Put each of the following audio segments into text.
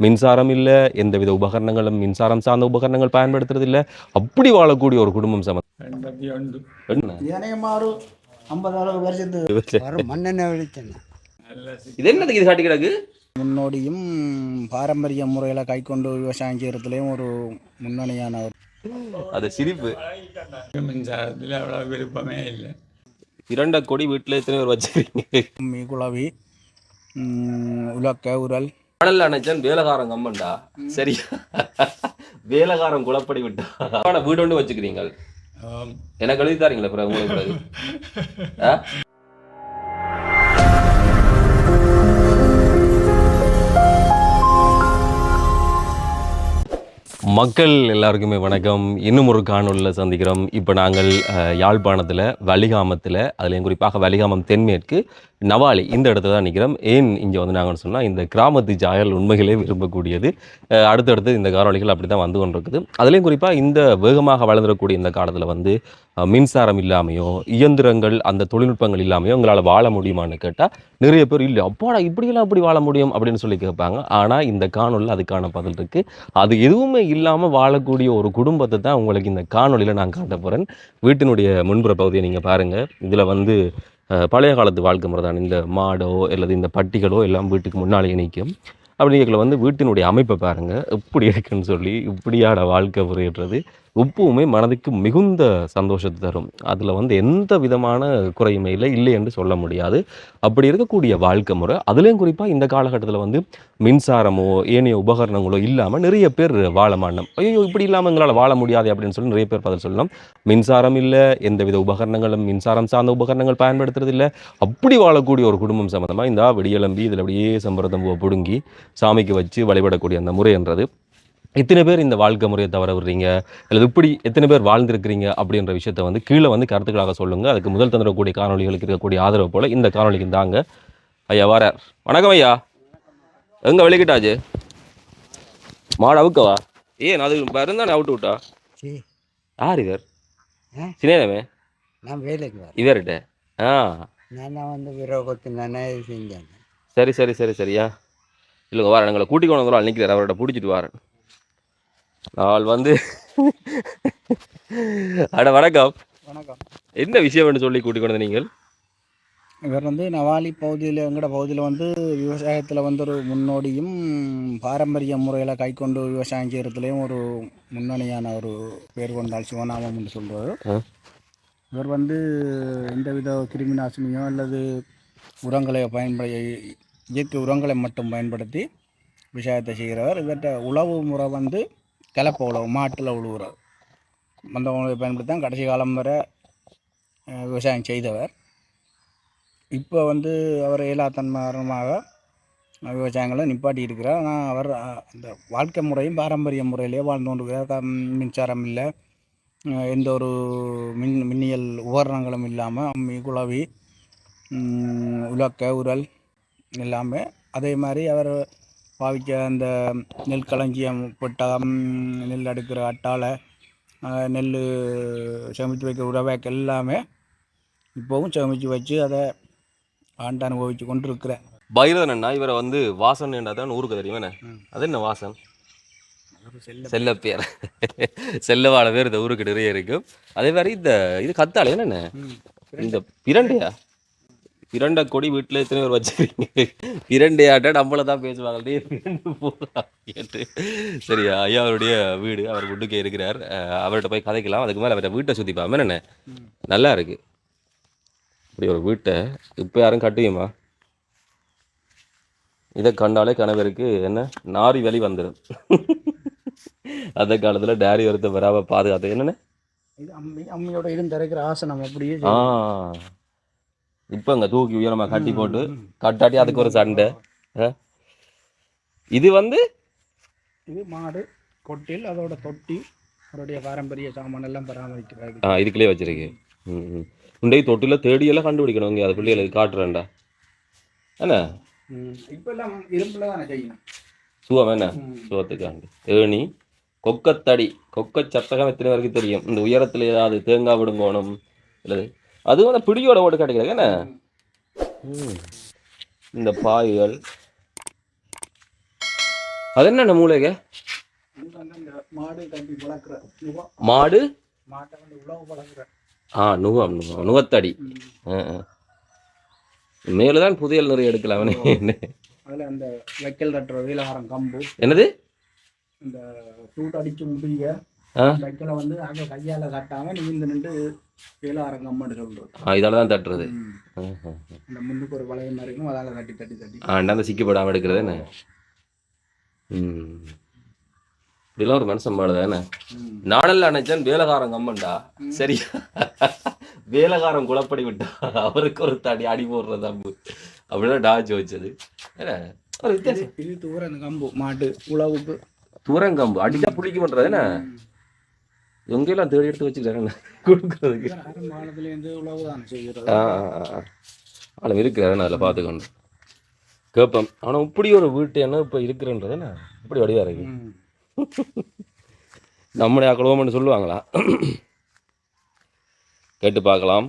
மின்சாரம் இல்லை எந்தவித உபகரணங்களும் மின்சாரம் சார்ந்த உபகரணங்கள் பயன்படுத்துறது இல்லை. அப்படி வாழக்கூடிய ஒரு குடும்பம் சம எண்பத்தி ஒன்று என்ன? ஏனையமாறு ஐம்பது அளவு வருஷத்து வரும் மண்ணெண்ணெய் வெளிச்செண்ணெய் நல்ல சி- இது என்னதுக்கு இது காட்டி கிடக்கு? முன்னோடியும் பாரம்பரிய முறையில் கைக்கொண்டு விவசாயம் செய்கிறதுலேயும் ஒரு முன்னணியான அது சிரிப்பு. மின்சாரத்தில் அவ்வளோ விருப்பமே இல்லை. இரண்ட கொடி வீட்டில் எத்தனை பேர் குளவி ம், உலக்க உரல் கடல்ல அணைச்சன் வேலைக்காரன் கம்மண்டா சரியா? வேலைக்காரன் குளப்படி விட்டா. ஆனா வீடு ஒன்று வச்சுக்கிறீங்க. எனக்கு எழுதி தாரீங்களா பிறகு உங்களுக்கு? மக்கள் எல்லாருக்குமே வணக்கம். இன்னும் ஒரு காணொலியில் சந்திக்கிறோம். இப்போ நாங்கள் யாழ்ப்பாணத்தில் வலிகாமத்தில் அதுலேயும் குறிப்பாக வலிகாமம் தென்மேற்கு நவாலி இந்த இடத்துல தான் நிற்கிறோம் ஏன் இங்கே வந்து நாங்கள் சொன்னால் இந்த கிராமத்து ஜாயல் உண்மைகளே விரும்பக்கூடியது. அடுத்தடுத்து இந்த காணொலிகள் அப்படி தான் வந்து கொண்டிருக்குது. அதுலேயும் குறிப்பாக இந்த வேகமாக வளர்ந்துடக்கூடிய இந்த காலத்தில் வந்து மின்சாரம் இல்லாமையோ இயந்திரங்கள் அந்த தொழில்நுட்பங்கள் இல்லாமையோ உங்களால் வாழ முடியுமான்னு கேட்டால் நிறைய பேர் இல்லை. அப்பாடா இப்படியெல்லாம் அப்படி வாழ முடியும் அப்படின்னு சொல்லி கேட்பாங்க. ஆனால் இந்த காணொலியில் அதுக்கான பதில் இருக்குது அது எதுவுமே இல்லாமல் வாழக்கூடிய ஒரு குடும்பத்தை தான் உங்களுக்கு இந்த காணொலியில் நான் காட்ட போகிறேன் வீட்டினுடைய முன்புற பகுதியை நீங்கள் பாருங்கள் இதில் வந்து பழைய காலத்து வாழ்க்கை முறை தான் இந்த மாடோ அல்லது இந்த பட்டிகளோ எல்லாம் வீட்டுக்கு முன்னாலே நிற்கும் அப்படிங்கிறதுல வந்து வீட்டினுடைய அமைப்பை பாருங்கள் எப்படி இருக்குன்னு சொல்லி இப்படியான வாழ்க்கை முறைன்றது உப்புமே மனதுக்கு மிகுந்த சந்தோஷத்தை தரும். அதில் வந்து எந்த விதமான குறையுமே இல்லை இல்லை என்று சொல்ல முடியாது. அப்படி இருக்கக்கூடிய வாழ்க்கை முறை அதுலேயும் குறிப்பாக இந்த காலகட்டத்தில் வந்து மின்சாரமோ ஏனைய உபகரணங்களோ இல்லாமல் நிறைய பேர் வாழ மாட்டோம். ஐயோ இப்படி இல்லாமல் எங்களால் வாழ முடியாது அப்படின்னு சொல்லி நிறைய பேர் பதில் சொல்லலாம். மின்சாரம் இல்லை எந்தவித உபகரணங்களும் மின்சாரம் சார்ந்த உபகரணங்கள் பயன்படுத்துறது இல்லை. அப்படி வாழக்கூடிய ஒரு குடும்பம் சம்மந்தமாக இந்த விடியலம்பி இதில் அப்படியே சம்பிரதம் பிடுங்கி சாமிக்கு வச்சு வழிபடக்கூடிய அந்த முறைன்றது. எத்தனை பேர் இந்த வாழ்க்கை முறையை தவற விடுறீங்க? அல்லது இப்படி எத்தனை பேர் வாழ்ந்திருக்கிறீங்க? அப்படின்ற விஷயத்தை வந்து கீழே வந்து கருத்துக்களாக சொல்லுங்கள் அதுக்கு முதல் தந்துடக்கூடிய காணொளிகளுக்கு இருக்கக்கூடிய ஆதரவு போல் இந்த காணொளிக்கு தாங்க ஐயா வாரார். வணக்கம் ஐயா. எங்கே வெளிக்கிட்டாச்சு மாடு அவுக்கவா? ஏன் அது இருந்தானே அவுட்டு விட்டா? யார் இவர்? சின்னமே நான் வேலைக்கு இவர்கிட்ட? ஆ. நான் வந்து விரோகத்து நானே செஞ்சேன். சரி சரி சரி சரியா? இல்லைங்க வாரேன். எங்களை கூட்டிக் கொண்டு வந்துடும் நிற்கிறார் அவர்கிட்ட பிடிச்சிட்டு வாரேன். நாள் வந்து. அட வணக்கம். வணக்கம். என்ன விஷயம்னு சொல்லி கூட்டிக் கொண்டு வந்த நீங்கள்? இவர் வந்து நவாலி பகுதியில் எங்கட பகுதியில் வந்து விவசாயத்தில் வந்து ஒரு முன்னோடியும் பாரம்பரிய முறையில் கைக்கொண்டு விவசாயம் செய்கிறதுலேயும் ஒரு முன்னணியான ஒரு பேர் கொண்டால் சிவநாமம் என்று சொல்கிறார். இவர் வந்து எந்தவித கிருமி நாசினியோ அல்லது உரங்களை பயன்பட இயற்கை உரங்களை மட்டும் பயன்படுத்தி விவசாயத்தை செய்கிறவர் இவர்கிட்ட உழவு முறை வந்து கலப்பை உழவு மாட்டில் உழுவுறார் அந்த உணவை பயன்படுத்தி தான் கடைசி காலம் வரை விவசாயம் செய்தவர். இப்போ வந்து அவர் இயலாத்தன்மாரமாக விவசாயங்களை நிப்பாட்டி இருக்கிறார். ஆனால் அவர் அந்த வாழ்க்கை முறையும் பாரம்பரிய முறையிலே வாழ்ந்து கொண்டிருக்கிறார். மின்சாரம் இல்லை. எந்த ஒரு மின் மின்னியல் உபகரணங்களும் இல்லாமல் குழவி உலக்க உரல் எல்லாமே அதே மாதிரி அவர் பாவிக்க அந்த நெல் களஞ்சியம் பெட்டகம் நெல் அடுக்கிற அட்டாலை நெல் சேமித்து வைக்கிற உரவேக்கு எல்லாமே இப்போவும் சேமித்து வச்சு அதை ஆண்டு அனுபவித்து கொண்டு இருக்கிறேன் பைரவன் அண்ணா இவரை வந்து வாசன் தான் ஊருக்கு தெரியும் என்ன? அது என்ன வாசன்? செல்ல பேர். செல்லவாழ பேர் இந்த ஊருக்கு நிறைய இருக்கும் அதே மாதிரி இந்த இது கத்தாழை என்னென்ன? இந்த பிரண்டையா? பிரண்டை கொடி வீட்டில் எத்தனை பேர் வச்சுக்கிறீங்க பிரண்டையாட்ட நம்மள தான் பேசுவாங்க. பிரண்டு சரியா ஐயா அவருடைய வீடு அவர் வீட்டுக்கே இருக்கிறார். அவர்கிட்ட போய் கதைக்கலாம். அதுக்கு மேலே அவர்கிட்ட வீட்டை சுற்றி பாம என்ன நல்லா இருக்கு. இப்படி ஒரு வீட்டை இப்போ யாரும் கட்டுவியமா இதை கண்டாலே கணவருக்கு என்ன? நாரி வலி வந்துடும் அந்த காலத்தில் டேரி ஒருத்த வராம பாதுகாத்து என்னென்ன? அம்மியோட இருந்து திறக்கிற ஆசனம் அப்படியே ஆ. இப்போ இங்கே தூக்கி உயரமா கட்டி போட்டு கட்டாட்டி அதுக்கு ஒரு சண்டை? இது வந்து இது மாடு கொட்டில் அதோட தொட்டி அவருடைய பாரம்பரிய சாமான் எல்லாம் பராமரிக்கிறாரு ஆ இதுக்குள்ளே வச்சிருக்கு. ம் உண்டை தொட்டில தேடியெல்லாம் கண்டுபிடிக்கணும். இங்கே அது பிள்ளைகளுக்கு காட்டுறேன்டா. என்ன? இப்போ எல்லாம் இரும்பில் தானே செய்யணும். சுவம் என்ன? சுவத்துக்காண்டி. ஏணி கொக்கத்தடி. கொக்க சத்தகம் எத்தனை வரைக்கும் தெரியும்? இந்த உயரத்தில் ஏதாவது தேங்காய் விடுங்கோணும் இல்லை அதுவும் அந்த பிடியோட ஓட்டு கிடைக்கிறது என்ன. இந்த பாய்கள். அது என்ன மூளைங்க இது வந்து இந்த மாடு வந்து ஆ நுகம் நுகம் நுகத்தடி மேலே தான் புதையல் நிறைய எடுக்கலாம் அவனே. அதில் அந்த வைக்கல் தட்டுற வீலகாரம் கம்பு. என்னது? இந்த சூட் அடிச்சு முடிய வைக்கலை வந்து அங்கே கையால் கட்டாமல் நிமிந்து நின்று கம்புன்னு சொல்கிறது ஆ இதால தான் தட்டுறது. இந்த முன்னுக்கு ஒரு வளையம் மாதிரி இருக்கும் அதால் தட்டி தட்டி தட்டி. ஆண்டா அந்த சிக்கப்படாமல் எடுக்கிறது என்ன? ம். இப்படிலாம் ஒரு மனுஷன் பாடு தானே நாடல்ல நினைச்சேன் வேலகாரம் கம்மன்டா சரியா? வேலகாரம் குழப்படி விட்டா அவருக்கு ஒரு தடி அடி போடுற தம்பு அப்படின்னா டாஜ் வச்சது ஒரு வித்தியாசம். இது தூர அந்த கம்பு மாட்டு உழவுக்கு தூரங்கம்பு அடிச்சா புளிக்க பண்றது என்ன? எங்கெல்லாம் தேடி எடுத்து வச்சுக்கிறாங்க கொடுக்கறதுக்கு. ஆளும் இருக்கிறாரு அதில் பார்த்துக்கணும். கேட்பேன் ஆனால் இப்படி ஒரு வீட்டு என்ன இப்போ இருக்கிறன்றது என்ன? இப்படி வடிவா இருக்கு. நம்முடைய அக்கலோமன்னு சொல்லுவாங்களா? கேட்டு பார்க்கலாம்.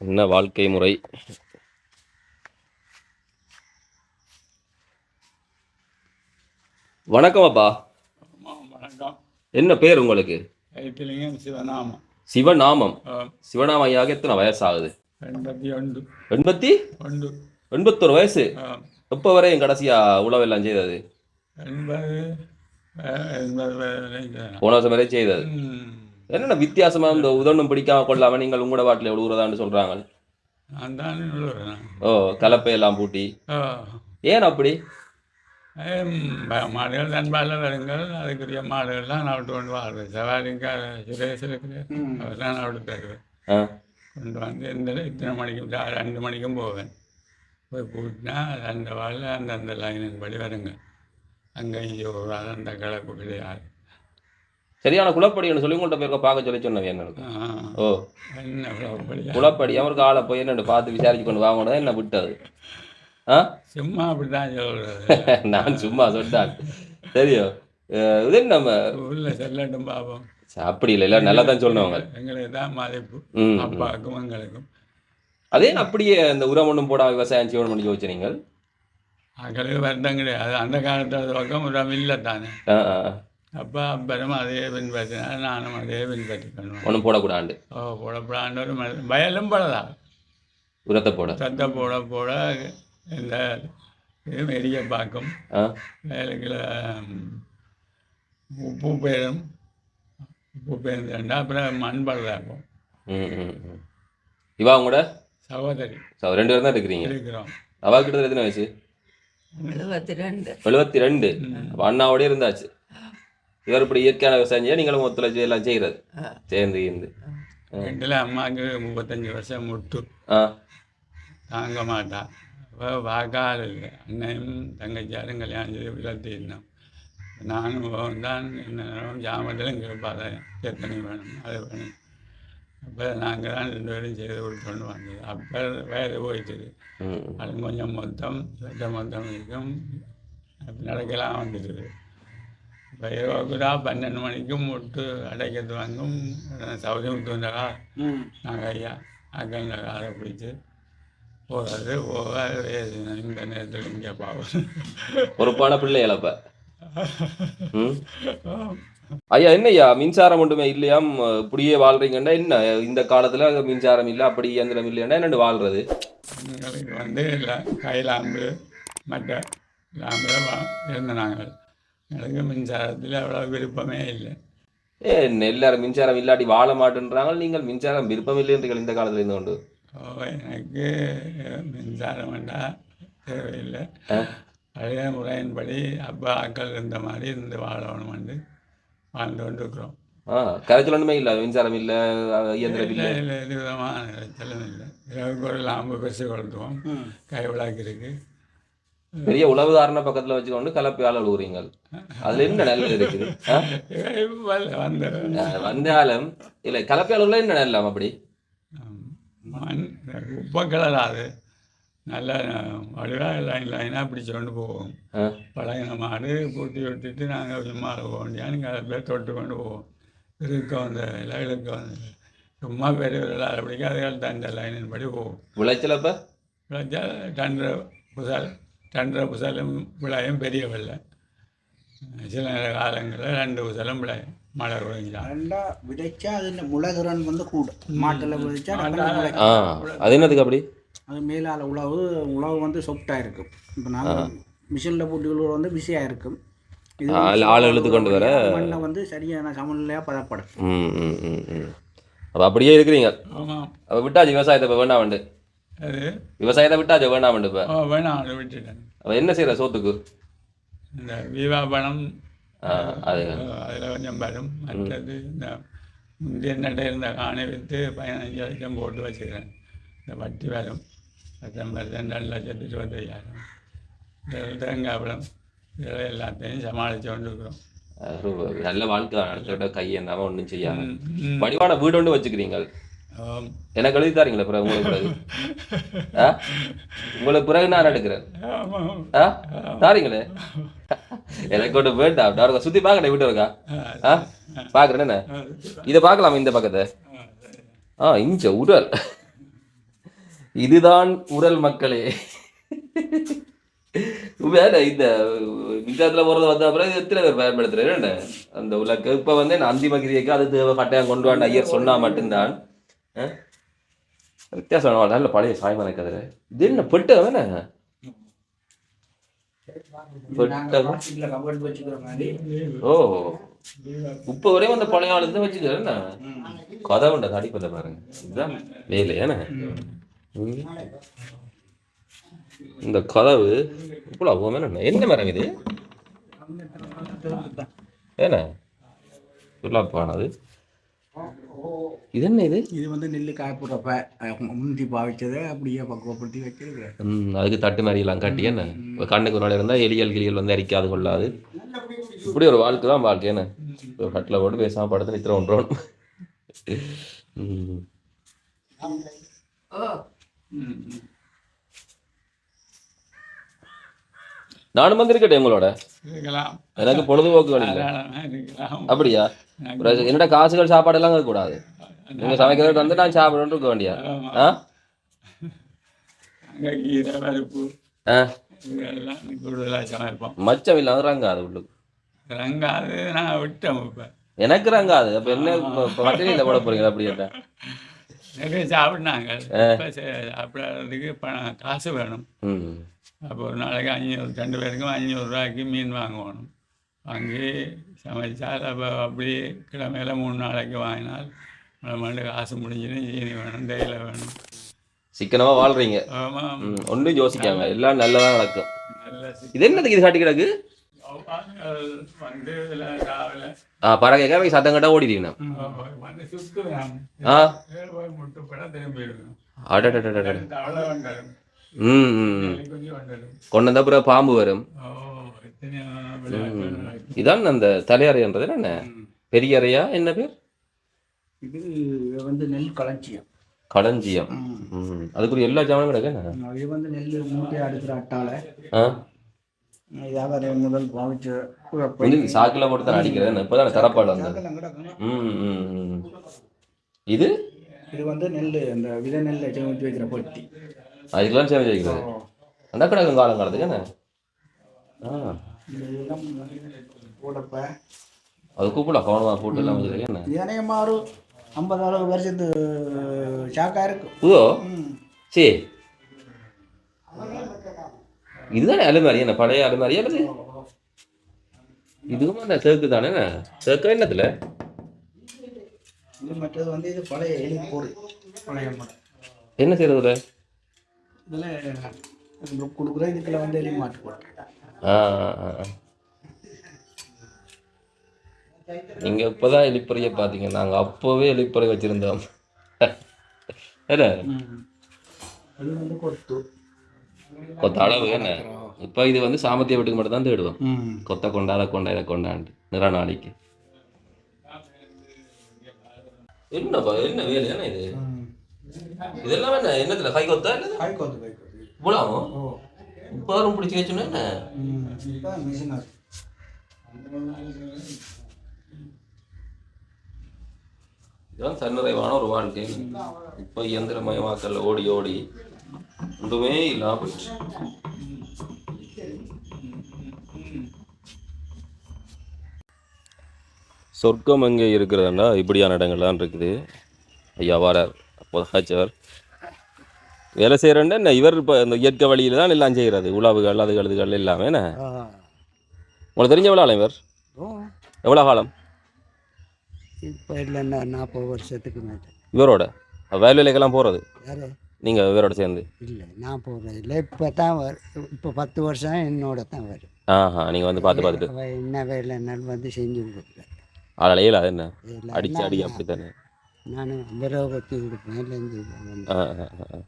என்ன வாழ்க்கை முறை? வணக்கம் அப்பா. என்ன பேர் உங்களுக்கு? சிவநாமம். சிவநாமம். ஆம். சிவநாம ஐயாவுக்கு எத்தனை எண்பத்தி ஒன்று. எண்பத்தி ஒன்று. எண்பத்தொரு வயசு. எப்போ வரையும் கடைசியா உழவெல்லாம் செய்தது. போன வருஷம் வரை செய்தது. என்னென்ன வித்தியாசமா இந்த உதவணும் பிடிக்காம கொள்ளாம நீங்கள் உங்களோட வாட்டில் விழுவுறதான்னு சொல்றாங்க? ஓ கலப்பையெல்லாம் பூட்டி. ஏன் அப்படி? மாடுகள் நண்பால வருங்கள். அதுக்குரிய மாடுகள்லாம் நான் விட்டு கொண்டு வாழ்வேன் சவாரிக்கார சுரேஷ் இருக்குது அவர்தான் நான் விட்டு கொண்டு வந்து இந்த இத்தனை மணிக்கும் ரெண்டு மணிக்கும் போவேன். போய் கூட்டினா அந்த வாழில் அந்தந்த லைனின் படி வருங்க அங்கே இங்கே ஒரு அந்த கலப்பு கிடையாது. சரியான குளப்படின்னு சொல்லி உங்கள்கிட்ட போயிருக்க பார்க்க சொல்லி என்னக்கு ஆ, ஓ. என்ன குழப்படியா குளப்படி அவருக்கு ஆளை போய் என்னன்னு பார்த்து விசாரிச்சு கொண்டு வாங்கணும் என்ன விட்டது? சும்மா அப்படி தான் சொல்கிறது நான் சும்மா சொன்னான் தெரியும். இது நம்ம? உள்ள செல்லட்டும் பாப்போம் அப்படி இல்லை இல்லை நல்லா தான் சொன்னவங்க எங்களுக்கு தான் மதிப்பு. அப்பாவுக்கும் எங்களுக்கும். அதே அப்படியே இந்த உரம் ஒன்றும் போடாம விவசாயம் செய்யணும் பண்ணி யோசிச்சு நீங்கள் எங்களுக்கு வருத்தம் கிடையாது. அந்த காலத்து பக்கம் ஒரு இல்லை தானே. அப்போ அப்புறம் அதே பின்பற்றினா நானும் அதே பின்பற்றிக்கணும் ஒன்றும் போடக்கூடாண்டு. ஓ போடப்படாண்டு ஒரு ம- பயலும் படலாம். உரத்தை போட. சத்தை போட போட இந்த இது எரிய பார்க்கும் ஆ. வேலைகளை உப்பு பெயரும் உப்பு பெயர்ந்துட்டா அப்புறம் மண் படலாக்கும் ம் ம் ம். இவா உங்களோட சகோதரி. சோ, ரெண்டு பேரும் தான் இருக்கிறீங்க? இருக்கிறோம். அவா கிட்ட எத்தனை வயசு? எழுபத்தி ரெண்டு எழுபத்தி ரெண்டு அண்ணாவோடய இருந்தாச்சு. இவர் இப்படி இயற்கையான விவசாயம் செய்ய நீங்களும் ஒத்துழைச்சி எல்லாம் செய்கிறது சேர்ந்து இருந்து. வீட்டில் அம்மாவுக்கு முப்பத்தஞ்சு வருஷம் முட்டு. ஆ. தாங்க மாட்டா. அப்போ வாக்கால் இல்லை அண்ணையும் தங்கச்சியாரும் கல்யாணம் செய்து விளத்திருந்தோம் நானும் அவன் தான் என்ன ஜாமத்திலும் கேட்பாத எத்தனை வேணும்? அது வேணும். அப்போ நாங்கள் தான் ரெண்டு பேரும் செய்து கொடுத்தோண்டு வந்தது. அப்போ வயது போயிட்டுது. அது கொஞ்சம் மொத்தம் சொந்த மொத்தம் இருக்கும். நடக்கலாம் வந்துட்டுது. இப்போ இரவுக்குடா பன்னெண்டு மணிக்கும் முட்டு அடைக்கிறது வாங்கும் வந்தகா ம். நாங்கள் ஐயா அக்கந்த காரை பிடிச்சி போகிறது போக இந்த நேரத்தில் இங்கே பாவம் பொறுப்பான பிள்ளைகள் அப்ப. ம்? ஐயா என்ன ஐயா? மின்சாரம் ஒன்றுமே இல்லையாம் இப்படியே வாழ்றீங்கன்னா என்ன? இந்த காலத்துல மின்சாரம் இல்லை அப்படி இயந்திரம் இல்லைன்னா என்னண்டு வாழ்றது? எங்களுக்கு வந்து இல்லை கை லாம்பு மற்ற லாம்பில் வா இருந்த நாங்கள் எனக்கு மின்சாரத்தில் அவ்வளோ விருப்பமே இல்லை. ஏ எல்லாரும் மின்சாரம் இல்லாட்டி வாழ மாட்டேன்றாங்க. நீங்கள் மின்சாரம் விருப்பம் இல்லைன்றீர்கள் இந்த காலத்துல இருந்து கொண்டு எனக்கு மின்சாரம் வேண்டாம் தேவையில்லை. பழைய முறையின்படி அப்பா ஆக்கள் இருந்த மாதிரி இருந்து வாழணும் வந்து வாழ்ந்து கொண்டு இருக்கிறோம் கரைச்சல் ஒன்றுமே இல்லை மின்சாரம் இல்லை இயந்திரம் இல்லை இல்லை. இது விதமான நிலைச்சலும் இல்லை. இரவுக்கு ஒரு லாம்பு பெருசு கொளுத்துவோம். கை விளக்கு இருக்கு. பெரிய உளவுதாரண பக்கத்துல வச்சுக்கொண்டு கலப்பையால் அழுகுறீங்க அதுல என்ன நல்லது இருக்குது? வந்தாலும் இல்லை கலப்பையால் உள்ள என்ன நல்லம் அப்படி? மண் உப்பை கிளறாது நல்ல வடிவாக லைன் லைனாக பிடிச்சு கொண்டு போவோம். பழகின மாடு பூட்டி விட்டுட்டு நாங்கள் சும்மா போக வேண்டியான்னு பேர் தொட்டு கொண்டு போவோம். இருக்க வந்த இலைகளுக்கு வந்து சும்மா பெரிய விளையாட பிடிக்க அதுகள் தந்த லைனின் படி போவோம். விளைச்சல் அப்ப? விளைச்சா டன்று புதல் ரெண்டரை புசலும் விளையும் பெரிய வெள்ளை சில காலங்களில் ரெண்டு புசலும் விளையும். குறைஞ்சா ரெண்டா விதைச்சா அது முளைதுரன் வந்து கூடும் மாட்டில் விதைச்சா. ஆ அது என்னதுக்கு அப்படி? அது மேலால் உழவு உழவு வந்து சொப்டாக இருக்கும். இப்போ நாங்கள் மிஷினில் போட்டு உழுவு வந்து பிஸியாக இருக்கும். இது ஆள் இழுத்து கொண்டு வர. மண்ணை வந்து சரியான சமநிலையாக பதப்படும் அப்போ அப்படியே இருக்கிறீங்க. ஆமாம் அப்போ விட்டாச்சு விவசாயத்தை இப்போ வேண்டாம் வேண்டு அது? விவசாயத்தை விட்டாச்சு வேண்டாம் வேண்டு இப்போ? வேணாம் விட்டுட்டேன். அப்போ என்ன செய்கிற சோத்துக்கு? இந்த விவா பணம் அதில் கொஞ்சம் வரும் மற்றது இந்த முந்தைய நட்டை இருந்த காணி விற்று பதினஞ்சு லட்சம் போட்டு வச்சுக்கிறேன் இந்த வட்டி வரும் பத்தொம்பது ரெண்டு லட்சத்து இருபத்தையாயிரம் இந்த தேங்காய் பழம் இதெல்லாம் எல்லாத்தையும் சமாளித்து கொண்டு இருக்கிறோம் நல்ல வாழ்க்கை அடுத்த கை என்னாம ஒன்றும் செய்யாம ம், ம். வடிவான வீடு ஒன்று வச்சுக்கிறீங்க. எனக்கு எழுதி தாரீங்களா பிறகு உங்களுக்கு பிறகு? உங்களுக்கு பிறகு நான் எடுக்கிறேன் தாரீங்களே. எனக்கு ஒன்று வேண்டாம் நான் சுற்றி பார்க்கணும் வீட்டு இருக்கா? ஆ பார்க்குறேன் என்ன? இதை பார்க்கலாமா இந்த பக்கத்தை? ஆ இஞ்ச உரல் இதுதான் உரல் மக்களே. வேற இந்த விஜயத்துல போறது வந்த அப்புறம் இது எத்தனை பேர் பயன்படுத்துறேன்? அந்த உலக இப்ப வந்து நான் அந்திம கிரியைக்கு அது தேவை கட்டாயம் கொண்டு வாண்ட ஐயர் சொன்னா மட்டும்தான்? வித்தியாசம் நல்ல பழைய சாய்மனை கதிர இது என்ன பெட்ட வேணா ஓ இப்ப வரையும் அந்த பழைய ஆள் தான் வச்சுக்கிறேன் கதை உண்ட தடிப்பதை பாருங்க இதுதான் வேலை ஏன்னா இந்த கதவு இவ்வளோ என்ன என்ன மரம் இது ஏண்ணா சுல்லாப்பானது இது என்ன இது? இது வந்து நெல் காய்ப்புறப்ப முந்தி பாவிச்சதை அப்படியே பக்குவப்படுத்தி வச்சிருக்கிறேன். ம் அதுக்கு தட்டு மாதிரி எல்லாம் கட்டி என்ன? கண்ணுக்கு முன்னாடி இருந்தால் எலியல் கிளியல் வந்து அரிக்காது கொள்ளாது. இப்படி ஒரு வாழ்க்கை தான் வாழ்க்கை என்ன? இப்போ கட்டில் போட்டு பேசாம படுத்து நித்திர ஒன்றோம் ம் ஓ ம், ம். நானும் வந்திருக்கட்டும் உங்களோட. எனக்கு பொழுதுபோக்குகள் இல்லை அப்படியா? என்னோட காசுகள் சாப்பாடு எல்லாம் கூடாது நீங்க சமைக்கிறதுக்கு வந்து நான் சாப்பிடணும் இருக்க வேண்டியா? ஆ? மச்சம் இல்லாத ரங்காது உள்ளுக்கு. ரங்காது நான் இப்போ. எனக்கு ரங்காது. அப்ப என்ன பட்டினியில் போட போறீங்க அப்படி என்ன? நிறைய சாப்பிட்னாங்க சாப்பிட்றதுக்கு காசு வேணும். அப்போ ஒரு நாளைக்கு அஞ்சூறு ரெண்டு பேருக்கும் அஞ்சூறுரூவாய்க்கு மீன் வாங்கணும். வாங்கி சமைச்சால் அப்போ அப்படியே கிழமையில மூணு நாளைக்கு வாங்கினால் மண்டு காசு முடிஞ்சுன்னு சீனி வேணும் தேயிலை வேணும். சிக்கனமா வாழ்றீங்க. ஒன்றும் யோசிக்காங்க எல்லாம் நல்லதா நடக்கும். இது என்னதுக்கு இது காட்டி கிடக்கு பறவைக்காக சத்தம் கட்டா ஆ. போய் முட்டுப்பட திரும்பிடுவேன் அடடடடட தவளை வந்துடும் ம் ம் ம். குஞ்சு வந்துடும் கொண்டு வந்த அப்புறம் பாம்பு வரும் இதான் அந்த தலையறைன்றது என்ன? பெரிய அறையா என்ன பேர்? இது வந்து நெல் களஞ்சியம். களஞ்சியம். அதுக்குரிய எல்லா ஜாமானும் கிடக்கு இது வந்து நெல் மூட்டை அடுக்கிற அட்டாலை. இதாக முதல் பாவிச்ச வந்து இந்த சாக்கில் போட்டு தான் அடிக்கிறேன். தரப்பாடு கிடக்கணும். ம் ம் ம். இது? இது வந்து நெல் அந்த வித நெல்லை சேமித்து வைக்கிற பொட்டி. அதுக்கெல்லாம் சேவை வைக்கிறது அந்த கிடக்கும் காலம் காலத்துக்கு என்ன? ஆ. அது கூப்பிடல கவனமாக போட்டு எல்லாம் வச்சுருக்கேன் என்ன? அநேகமாக ஒரு ஐம்பது அறுபது வருஷத்து சாக்கா இருக்கும். ஓ. சரி இதுதானே அலுமாரி? என்ன பழைய அலுமாரி அல்லது இதுவும் அந்த தேக்கு தானே என்ன? தேக்கு என்னத்துல? மற்றது வந்து இது பழைய எலி பொருள் பழைய என்ன செய்யறதுல இதில் கொடுக்குற இதுக்குள்ள வந்து எலி மாட்டு போட்டுருக்கேன் ஆ ஆ, ஆ. நீங்க இப்பதான் எலிப்பறையை பார்த்தீங்க. நாங்க அப்போவே எலிப்பறை வச்சிருந்தோம். என்ன? கொத்து. அளவு என்ன? இப்போ இது வந்து சாமர்த்திய வீட்டுக்கு மட்டும் தான் தேடுவோம் கொத்த கொண்டா அதை கொண்டா இதை கொண்டாண்டு நிற நாளைக்கு என்னப்பா என்ன வேலை என்ன இது? இதெல்லாம் என்ன? என்னத்துல கை கொத்தா இல்லை கை கொத்து கை கொத்து இவ்வளவும் முப்பதாயிரம் பிடிச்சி வச்சோம்னா என்ன? மிஷின் இதுதான் தன்னிறைவான ஒரு வாழ்க்கை. இப்போ இயந்திரமயமாக்கல் ஓடி ஓடி. ஒன்றுமே இல்லாம போயிடுச்சு. சொர்க்கம் எங்கே இருக்கிறதுனா இப்படியான இடங்கள்லாம் இருக்குது. ஐயா வரார். பொதாச்சவர் வேலை செய்கிறேன்னா என்ன? இவர் இப்போ இந்த இயற்கை வழியில் தான் எல்லாம் செய்கிறது உழவுகள் அதுகள் இதுகள் எல்லாமே. என்ன. உங்களுக்கு தெரிஞ்ச எவ்வளோ ஆளம் இவர்? எவ்வளோ காலம்? இப்போ இல்லைன்னா நாற்பது வருஷத்துக்கு மேலே. இவரோட? வேலைகளுக்கெல்லாம் போகிறது நீங்கள் இவரோட சேர்ந்து? இல்லை நான் போகிறேன் இல்லை. இப்போ தான் வரு இப்போ பத்து வருஷம் என்னோட தான் வரும் ஆஹா நீங்கள் வந்து பார்த்து பார்த்துட்டு. என்ன வேலைன்னாலும் வந்து செஞ்சு கொடுக்குறேன் அலையில அது என்ன? அடிச்சு அடி அப்படி தானே நான் விரோகத்தி கொடுப்பேன். இல்லைன்னு சொல்லுவேன்.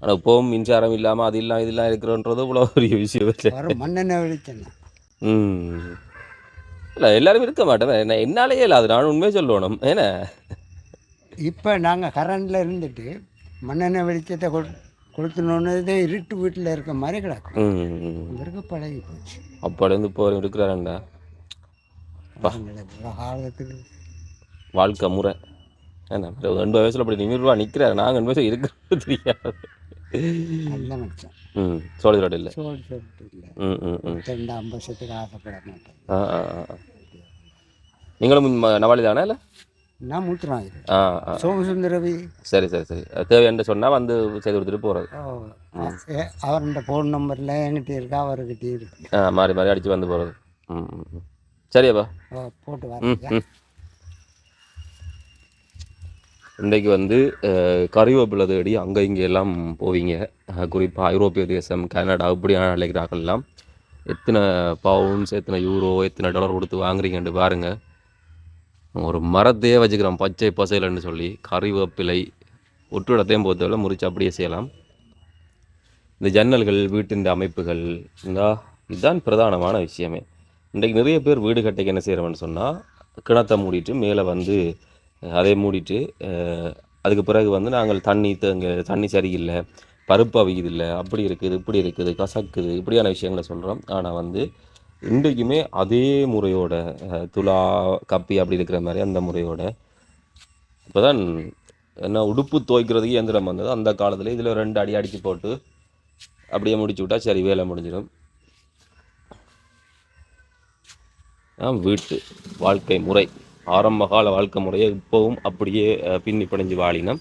ஆனால் இப்போவும் மின்சாரம் இல்லாமல் அது இல்லாமல் இதெல்லாம் இருக்கிறன்றது இவ்வளோ பெரிய விஷயம் மண்ணெண்ணெய் வெளிச்சேன்னா ம். இல்லை எல்லாரும் இருக்க மாட்டேன் என்ன என்னாலேயே இல்லை. அது நான் உண்மையை சொல்லணும் ஏன்னா? இப்போ நாங்கள் கரண்டில் இருந்துட்டு மண்ணெண்ணெய் வெளிச்சத்தை கொடு கொளுத்தணுன்னதே இருட்டு வீட்டில் இருக்க மாதிரி கிடக்கும் ம் இவருக்கு பழகி போச்சு. அப்பாலேருந்து இப்போ இருக்கிறாரண்டா வாழ்க்கை முறை. ஒரு எண்பது வயசில் அப்படி நிமிர்வா நிற்கிறாரு நாங்கள் எண்பது வயசு இருக்கிறது தெரியாது. ம் சோறு சொல்லிட்டு இல்லை. ம் ம் ம். ரெண்டு ஐம்பது வருஷத்துக்கு ஆசைப்பட மாட்டேன். ஆ ஆ ஆ. நீங்களும் நவாலி தானே இல்லை? நான் மூத்துறான் இது ஆ சோமசுந்தரவி சரி சரி சரி. தேவையான சொன்னால் வந்து செய்து கொடுத்துட்டு போகிறது அவருடைய ஃபோன் நம்பரில் என்கிட்ட இருக்கா அவர்கிட்ட இருக்கு. ஆ மாறி மாறி அடித்து வந்து போகிறது ம் ம். சரியாப்பா போட்டு ம். இன்றைக்கு வந்து அஹ், கறிவேப்பிலை தேடி அங்கே இங்கே எல்லாம் போவீங்க குறிப்பாக ஐரோப்பிய தேசம் கனடா இப்படியான நிலைக்கிறார்கள்லாம் எத்தனை பவுன்ஸ் எத்தனை யூரோ எத்தனை டாலர் கொடுத்து வாங்குறீங்கன்னு பாருங்கள் ஒரு மரத்தையே வச்சுக்கிறோம் பச்சை பசைலன்னு சொல்லி கறிவேப்பிலை ஒட்டுடத்தையும் பொறுத்தவரை முறிச்சு அப்படியே செய்யலாம். இந்த ஜன்னல்கள் வீட்டின் அமைப்புகள் இந்த இதுதான் பிரதானமான விஷயமே. இன்றைக்கு நிறைய பேர் வீடு கட்டைக்கு என்ன செய்கிறோம்னு சொன்னால் கிணத்தை மூடிட்டு மேலே வந்து அதை மூடிட்டு அதுக்கு பிறகு வந்து நாங்கள் தண்ணி இங்கே தண்ணி சரியில்லை பருப்பு அவியுதில்லை அப்படி இருக்குது இப்படி இருக்குது கசக்குது இப்படியான விஷயங்களை சொல்கிறோம் ஆனால் வந்து இன்றைக்குமே அதே முறையோட துலா கப்பி அப்படி இருக்கிற மாதிரி அந்த முறையோட இப்போ தான் என்ன உடுப்பு துவைக்கிறதுக்கு இயந்திரம் வந்தது. அந்த காலத்தில் இதில் ரெண்டு அடி அடித்து போட்டு அப்படியே முடிச்சு விட்டா சரி வேலை முடிஞ்சிடும். ஆ வீட்டு வாழ்க்கை முறை. ஆரம்பகால வாழ்க்கை முறையை இப்போவும் அப்படியே பின்னி பிணைஞ்சு வாழினம்.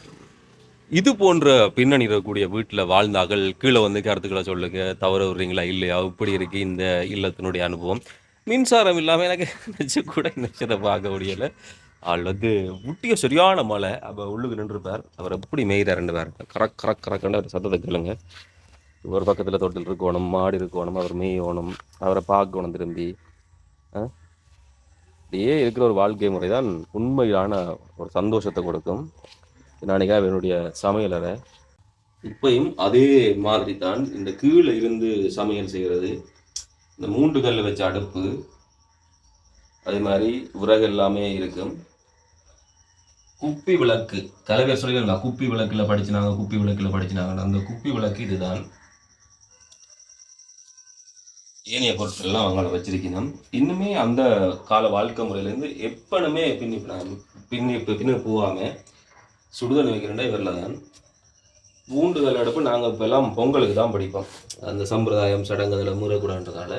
இது போன்ற பின்னணி இருக்கக்கூடிய வீட்டில் வாழ்ந்தார்கள். கீழே வந்து கருத்துக்களை சொல்லுங்க. தவறு விடுறீங்களா இல்லையா? இப்படி இருக்கு இந்த இல்லத்தினுடைய அனுபவம். மின்சாரம் இல்லாமல் எனக்கு நினச்சி கூட இந்த விஷயத்தை பார்க்க முடியலை ஆள் வந்து முட்டிய சரியான மழை. அப்போ உள்ளுக்கு நின்றுப்பார். அவர் எப்படி மேய்கிறார் ரெண்டு பேர் கரக் கரக் கரக்கண்டு அவர் சத்தத்தை கேளுங்க. ஒரு பக்கத்தில் தொட்டில் இருக்கணும் மாடு இருக்கணும் அவர் மேயணும் அவரை பார்க்கணும் திரும்பி. அப்படியே இருக்கிற ஒரு வாழ்க்கை முறை தான் உண்மையான ஒரு சந்தோஷத்தை கொடுக்கும். நாளைக்கா என்னுடைய சமையலறை இப்பையும் அதே மாதிரி தான் இந்த கீழே இருந்து சமையல் செய்கிறது. இந்த மூன்று கல் வச்ச அடுப்பு அதே மாதிரி விறகு எல்லாமே இருக்கும். குப்பி விளக்கு தலைவர் சொல்லியிருந்தா குப்பி விளக்கில் படிச்சினாங்க குப்பி விளக்கில் படிச்சினாங்க அந்த குப்பி விளக்கு இதுதான். ஏனைய பொருட்கள்லாம் அவங்கள வச்சிருக்கணும். இன்னுமே அந்த கால வாழ்க்கை முறையிலேருந்து எப்பனுமே பின்னி பின்னி பின்னு போகாம சுடுதண்ணி வைக்கிறேன்டா இவரில் தான். பூண்டுகள் அடுப்பு நாங்கள் இப்போல்லாம் பொங்கலுக்கு தான் படிப்போம். அந்த சம்பிரதாயம் சடங்கு அதில் மீறக்கூடாதுன்றதால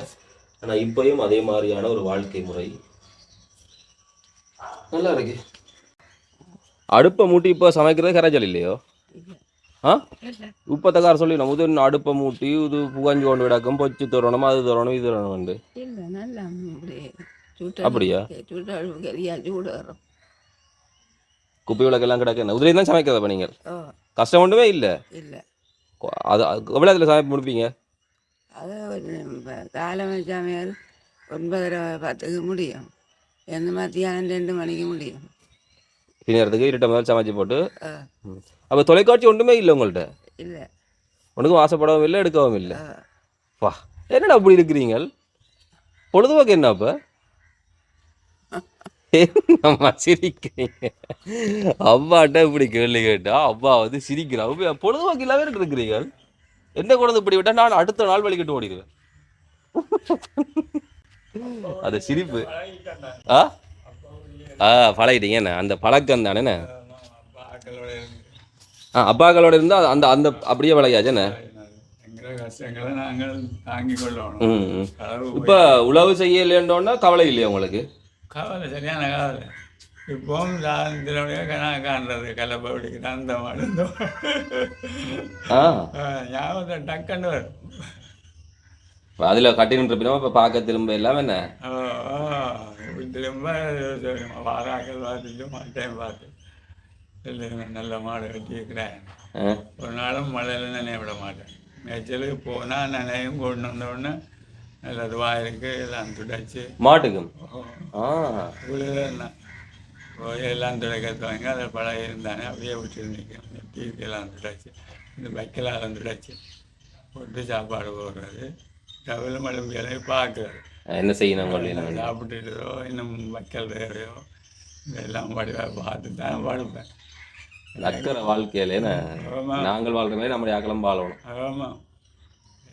ஆனால் இப்பயும் அதே மாதிரியான ஒரு வாழ்க்கை முறை. நல்லா இருக்கு. அடுப்பை மூட்டி இப்போ சமைக்கிறது கரைச்சல் இல்லையோ? ஆ? உப்பத்தக்கார சொல்லி நம்ம இது அடுப்பை மூட்டி இது புகஞ்சு கொண்டு விடக்கும் பொச்சு தரணும் அது தரணும் இது தரணும் நல்லா அப்படியே குப்பை விளக்கெல்லாம் கிடக்கு. உதிரையும் தான் சமைக்கிறதப்ப நீங்கள்? கஷ்டம் ஒன்றுமே இல்லை? இல்லை. அது எவ்வளோ அதில் சமைப்பு முடிப்பீங்க? அதை காலமை சமையல் ஒன்பதரை பத்துக்கு முடியும். எந்த மத்தியானம் ரெண்டு மணிக்கு முடியும். பின்னேறதுக்கு இருட்ட முதல் சமைச்சு போட்டு அப்போ தொலைக்காட்சி ஒன்றுமே இல்லை உங்கள்கிட்ட இல்லை உனக்கும் ஆசைப்படவும் இல்லை எடுக்கவும் இல்லை வா என்னடா அப்படி இருக்கிறீங்க பொழுதுபோக்கு என்ன அப்போ நம்ம சிரிக்கிறீங்க அம்மாட்ட இப்படி கேள்வி கேட்டா அம்மா வந்து சிரிக்கிறா பொழுதுபோக்கு இல்லாம இருக்கிறீங்க என்ன குழந்தை இப்படி விட்டா நான் அடுத்த நாள் வழிகிட்டு ஓடிடுவேன் அது சிரிப்பு ஆ ஆ பழகிட்டீங்க என்ன அந்த பழக்கம் தானே ஆ அப்பாக்களோட இருந்தால் அந்த அந்த அப்படியே களவு இப்போ உழவு செய்யலைன்றோன்னா கவலை இல்லையா உங்களுக்கு? கவலை சரியான கவலை. கணா காண்றது கலப்பை பிடிக்கிற அந்த ஆ, ஞாபகத்தை டக்குன்னு வரும். அதுல கட்டின்னு இப்ப பார்க்க திரும்ப எல்லாம் என்ன? திரும்ப வாராக்கள் பார்த்துட்டு மாட்டேன் பார்த்து இல்லை நல்ல மாடு வெட்டியிருக்கிறேன் ஆ. ஒரு நாளும் மழையில் நினைய விட மாட்டேன். மேய்ச்சலுக்கு போனால் நினையும் கொண்டு வந்த உடனே நல்ல இதுவாக இருக்கு எல்லாம் துடைச்சு. மாட்டுக்கும்? எல்லாம் துடைக்க துவங்க அதில் பழகி இருந்தானே அப்படியே விட்டு நிற்கும் டீக்கு எல்லாம் துடைச்சு. இந்த வைக்கலாலும் துடைச்சு. போட்டு சாப்பாடு போடுறது. தவிர மழும்பியலை பார்க்குறது. என்ன செய்யணும் கொள்ளையில சாப்பிட்டுட்டதோ இன்னும் வைக்கல் வேறையோ இதெல்லாம் படிவா பார்த்து தான் படுப்பேன். அக்கறை வாழ்க்கையில. நாங்கள் வாழ்ற மாதிரி நம்முடைய அகலம் வாழணும். ஆமாம்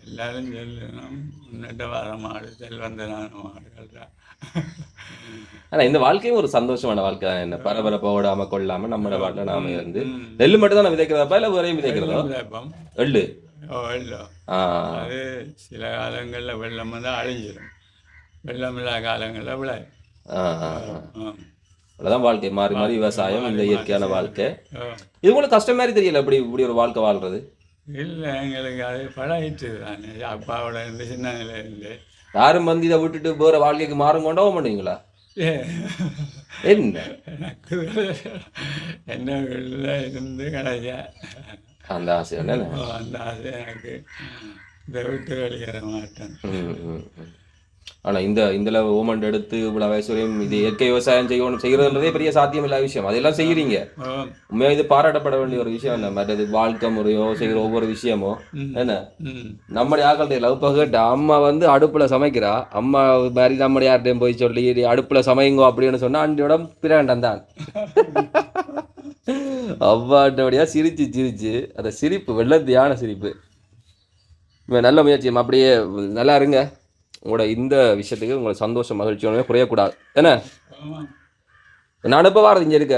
எல்லாரும் சொல்லணும் முன்னிட்ட வர மாடு செல்வந்தனான மாடுகள் ஆனா இந்த வாழ்க்கையும் ஒரு சந்தோஷமான வாழ்க்கை தான். என்ன பரபரப்ப ஓடாம கொள்ளாம நம்மளோட பாட்டில் நாம இருந்து நெல்லு மட்டும் தான் விதைக்கிறதப்பா இல்ல வேறையும் விதைக்கிறதோ? எள்ளு. ஆ. அது சில காலங்களில் வெள்ளம் வந்து அழிஞ்சிடும் வெள்ளம் இல்லாத காலங்களில் விளையும். அவ்வளவுதான் வாழ்க்கை. மாறி மாறி விவசாயம் இந்த இயற்கையான வாழ்க்கை. இது உங்களுக்கு கஷ்டம் மாதிரி தெரியல இப்படி இப்படி ஒரு வாழ்க்கை வாழ்றது? இல்லை எங்களுக்கு அது பழகிட்டு தானே அப்பாவோட இருந்து சின்ன நிலையிலேருந்து. யாரும் வந்து இதை விட்டுட்டு வேற வாழ்க்கைக்கு மாறும் கொண்டோ மாட்டீங்களா என்ன? எனக்கு என்ன வெளில இருந்து கிடைச்சா அந்த ஆசை அந்த ஆசை எனக்கு. இதை விட்டு வெளியேற மாட்டேன். ம், ம், ம். ஆனா இந்த இதுல ஓமண்ட் எடுத்து இவ்வளவு வயசு வரையும் இது இயற்கை விவசாயம் செய்யணும் செய்யறதுன்றதே பெரிய சாத்தியம் இல்லாத விஷயம். அதெல்லாம் செய்யறீங்க ஆம். உண்மையா இது பாராட்டப்பட வேண்டிய ஒரு விஷயம் என்ன? மற்றது வாழ்க்கை முறையோ செய்யற ஒவ்வொரு விஷயமோ. என்ன? நம்முடைய ஆக்கள் லவ் பகட்ட அம்மா வந்து அடுப்புல சமைக்கிறா. அம்மா மாதிரி நம்முடைய யார்கிட்டயும் போய் சொல்லி "இது அடுப்புல சமைங்கோ அப்படின்னு சொன்னா அண்டியோட பிராண்டம் தான். அவ்வாட்டபடியா சிரிச்சு சிரிச்சு அந்த சிரிப்பு வெள்ளத்தியான சிரிப்பு. நல்ல முயற்சி அப்படியே நல்லா இருங்க. உங்களோட இந்த விஷயத்துக்கு உங்களோட சந்தோஷம் மகிழ்ச்சி ஒன்றுமே குறையக்கூடாது. என்ன? எப்போ வாரது இங்கே இருக்க.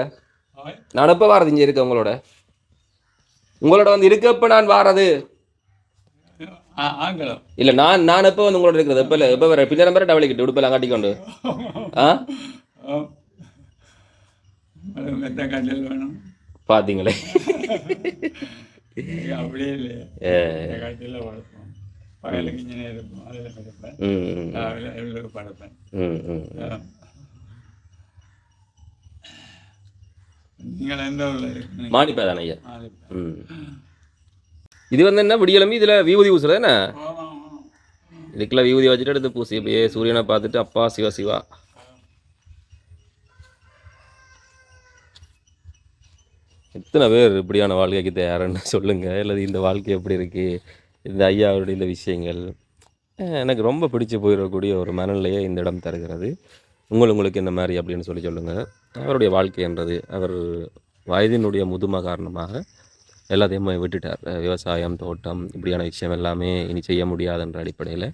எப்போ வாரது இங்கே இருக்க உங்களோட. உங்களோட வந்து இருக்க எப்போ நான் வாரது. இல்ல நான் நான் எப்போ வந்து உங்களோட இருக்கிறது? எப்போ இல்லை எப்போ வர? பின்ன நம்பர் டவலை கிட்ட உடுப்பெல்லாம் காட்டிக்கொண்டு. ஆ? இங்க அப்படியே இல்லையே ஏ. இந்த கட்டில் படுப்போம் பகலுக்கு இங்கே இருப்போம் அதில் படுப்பேன் ம் ம், ராவிலே எவ்வளவு படுப்பேன் நீங்கள் எந்த ஊரில் இருக்கீங்க மாணிப்பா தானே ஐயா ஆலிப்பேன். இது வந்து என்ன விடியலம்பி இதில் விபூதி பூசுறது என்ன ஆமாம், இதுக்குள்ள விபூதி வச்சுட்டு எடுத்து பூசி அப்படியே சூரியனை பார்த்துட்டு அப்பா சிவா சிவா எத்தனை பேர் இப்படியான வாழ்க்கைக்கு தயாருன்னு சொல்லுங்கள் அல்லது இந்த வாழ்க்கை எப்படி இருக்குது இந்த ஐயாவுடைய இந்த விஷயங்கள் எனக்கு ரொம்ப பிடிச்சு போயிடக்கூடிய ஒரு மனநிலையை இந்த இடம் தருகிறது. உங்கள் உங்களுக்கு என்ன மாதிரி அப்படின்னு சொல்லி சொல்லுங்கள் அவருடைய வாழ்க்கை என்றது அவர் வயதினுடைய முதுமை காரணமாக எல்லாத்தையும் விட்டுட்டார். விவசாயம் தோட்டம் இப்படியான விஷயம் எல்லாமே இனி செய்ய முடியாதுன்ற அடிப்படையில்.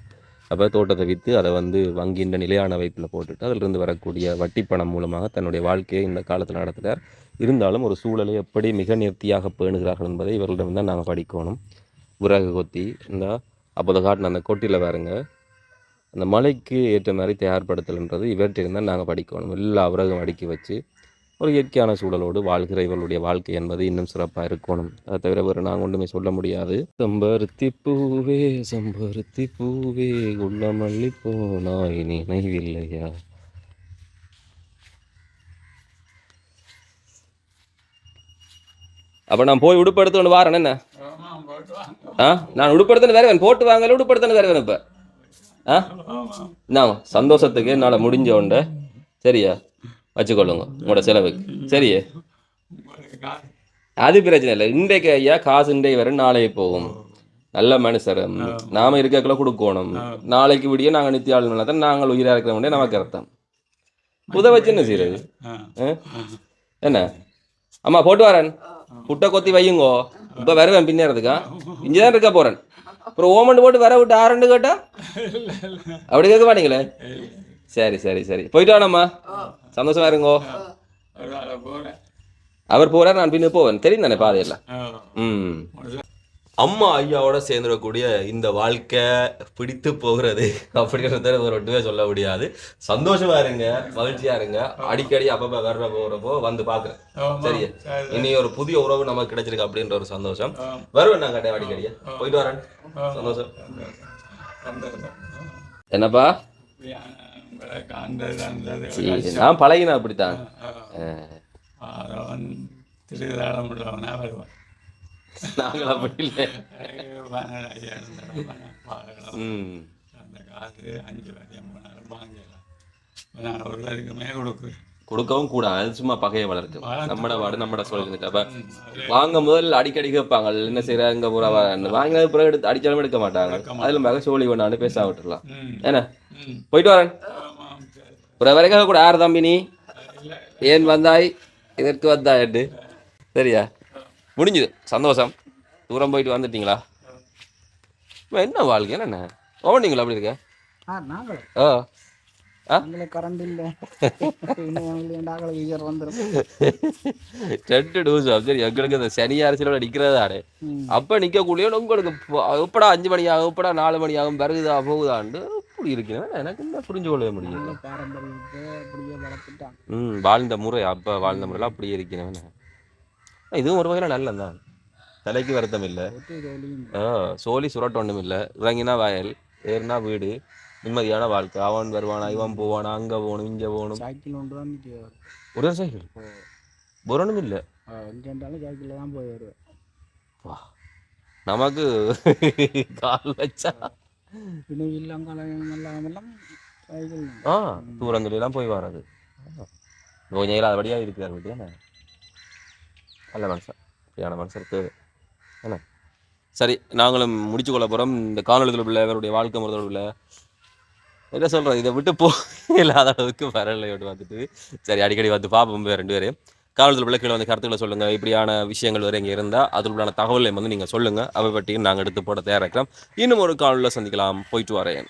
அப்போ தோட்டத்தை விற்று அதை வந்து வங்கின்ற நிலையான வைப்பில் போட்டுட்டு அதிலிருந்து வரக்கூடிய வட்டி பணம் மூலமாக தன்னுடைய வாழ்க்கையை இந்த காலத்தில் நடத்துகிறார் இருந்தாலும் ஒரு சூழலை எப்படி மிக நேர்த்தியாக பேணுகிறார்கள் என்பதை இவர்களிடம் தான் நாங்கள் படிக்கணும். விறகு கொத்தி இருந்தால் அப்போதை காட்டின அந்த கொட்டியில் பாருங்க. அந்த மலைக்கு ஏற்ற மாதிரி தயார்படுத்தல்ன்றது இவற்றை இருந்தால் நாங்கள் படிக்கணும். எல்லா உரகம் அடுக்கி வச்சு ஒரு இயற்கையான சூழலோடு வாழ்கிற இவர்களுடைய வாழ்க்கை என்பது இன்னும் சிறப்பாக இருக்கணும். அதை தவிர வேறு நாங்கள் ஒன்றுமே சொல்ல முடியாது. செம்பருத்தி பூவே செம்பருத்தி பூவே உள்ள மல்லி போனாய் நினைவில்லையா? அப்போ நான் போய் உடுப்படுத்து கொண்டு வாரேன் என்ன. ஆ? நான் உடுப்படுத்தன வேற போட்டு வாங்கல உடுப்படுத்தன வேற இப்போ. ஆ. நான் சந்தோஷத்துக்கு என்னால் முடிஞ்ச உண்டை. சரியா? வச்சுக்கொள்ளுங்க உங்களோட செலவுக்கு. சரியே? அது பிரச்சனை இல்லை. இன்றைக்கு ஐயா காசு இன்றைக்கு வரும் நாளைக்கு போகும். நல்ல மனுஷர். நாம இருக்கக்குள்ள கொடுக்கணும். நாளைக்கு விடிய நாங்கள் நித்திய ஆளுநர் தான் நாங்கள் உயிராக இருக்கிற முடியும் நமக்கு அர்த்தம். புத வச்சு என்ன செய்யறது? என்ன? அம்மா போட்டு வரேன். புட்டை கொத்தி வையுங்கோ. இப்போ வருவேன் பின்னேறதுக்கா. இங்கே தான் இருக்க போகிறேன் அப்புறம் ஓமண்டு போட்டு வர விட்டு ஆரண்டு கேட்டா? அப்படி கேட்க மாட்டீங்களே? சரி சரி சரி. போயிட்டு வானம்மா சந்தோஷமா இருங்கோ. அவர் போறார் நான் பின்ன போவேன். தெரியும் தானே பாதையெல்லாம்? ஆ. ம். அம்மா ஐயாவோட சேர்ந்துடக்கூடிய இந்த வாழ்க்கை பிடித்து போகிறது அப்படிங்கிறத ஒரு ஒட்டுவே சொல்ல முடியாது. சந்தோஷமா இருங்க மகிழ்ச்சியா இருங்க. அடிக்கடி அப்பப்ப வர்ற போறப்போ வந்து பாக்குறேன் சரி. இனி ஒரு புதிய உறவு நமக்கு கிடைச்சிருக்கு அப்படின்ற ஒரு சந்தோஷம். வருவேன் நான் கட்டாயம் அடிக்கடியா போயிட்டு வரேன். சந்தோஷம். என்னப்பா? நான் பழகினா அப்படித்தான். உள்ளவனா வருவான். நாங்கள் அப்படி இல்லை. அந்த காசு அஞ்சு போனாலும் வாங்கலாம் நான் ஒரு கொடுக்குறேன் கொடுக்கவும் கூடாது. அது சும்மா பகையை வளர்க்கும் வளர்த்து. நம்மட வாடு நம்மட சொல்லிட்டு அப்ப வாங்க முதல் அடிக்கடி கேட்பாங்க. என்ன செய்யறாங்க பூரா வாங்கினது பிறகு எடுத்து அடிச்சாலும் எடுக்க மாட்டாங்க. அதுல மக சோழி கொண்டாந்து பேச விட்டுறலாம் ம், என்ன. போயிட்டு வரேன். ஒரு வரைக்கும் கூட யார் தம்பி நீ? ஏன் வந்தாய்? இதற்கு வந்தாய் சரியா? முடிஞ்சுது. சந்தோஷம். தூரம் போயிட்டு வந்துட்டீங்களா? என்ன வாழ்க்கை? என்ன ஓவனிங்களா அப்படி இருக்க ஆ கரண்ட் இல்லை. ரெண்டு சரி எங்களுக்கு இந்த சனி அரசியலோட நிற்கிறதாடே அப்போ நிற்கக்கூடிய உங்களுக்கு எப்படா அஞ்சு மணி ஆகும் எப்படா நாலு மணி ஆகும் வருகுதா போகுதாண்டு இப்படி இருக்கிறேன். எனக்கு என்ன புரிஞ்சு கொள்ளவே வளர்த்துட்டான். ம் வாழ்ந்த முறை அப்போ வாழ்ந்த முறையில் அப்படியே இருக்கிறேன் இதுவும் ஒரு வகையில் நல்லதான் தலைக்கு வருத்தம் இல்லை. ஆ சோழி சுரட்டு ஒன்றும் இல்லை இறங்கினா வயல் ஏறினா வீடு நிம்மதியான வாழ்க்கை. அவன் வருவானா இவன் போவானா அங்கே போகணும் இங்கே போகணும். சைக்கிள் ஒன்று தான் ஒரே சைக்கிள்? ஒரு ஒன்றும் இல்லை எங்கே இருந்தாலும் சைக்கிளில் தான் போய் வருவேன். வா. நமக்கு கால் வச்சா. இன்னும் எல்லாம் சைக்கிள் தான். ஆ தூரங்களெல்லாம் போய் வர்றது. கொஞ்சம் இல்லாதபடியாக இருக்கிறார் வீட்டு நல்ல மனுஷன் அப்படியான மனுஷன் என்ன? சரி நாங்களும் முடிச்சு கொள்ள போகிறோம் இந்த காணொலிகள் உள்ள இவருடைய வாழ்க்கை முறையில் உள்ள என்ன சொல்கிறது இதை விட்டு போ இல்லாத அளவுக்கு வரலை விட்டு வந்துட்டு சரி அடிக்கடி வந்து பார்ப்போம் ரெண்டு பேரும் காவல்துறை உள்ள கீழே வந்து கருத்துக்களை சொல்லுங்கள் இப்படியான விஷயங்கள் வேறு இங்கே இருந்தால் அதில் தகவலை வந்து நீங்கள் சொல்லுங்கள் அவை பற்றியும் நாங்கள் எடுத்து போட தயாராகிறோம் இன்னும் ஒரு காலில் சந்திக்கலாம். போயிட்டு வரேன்.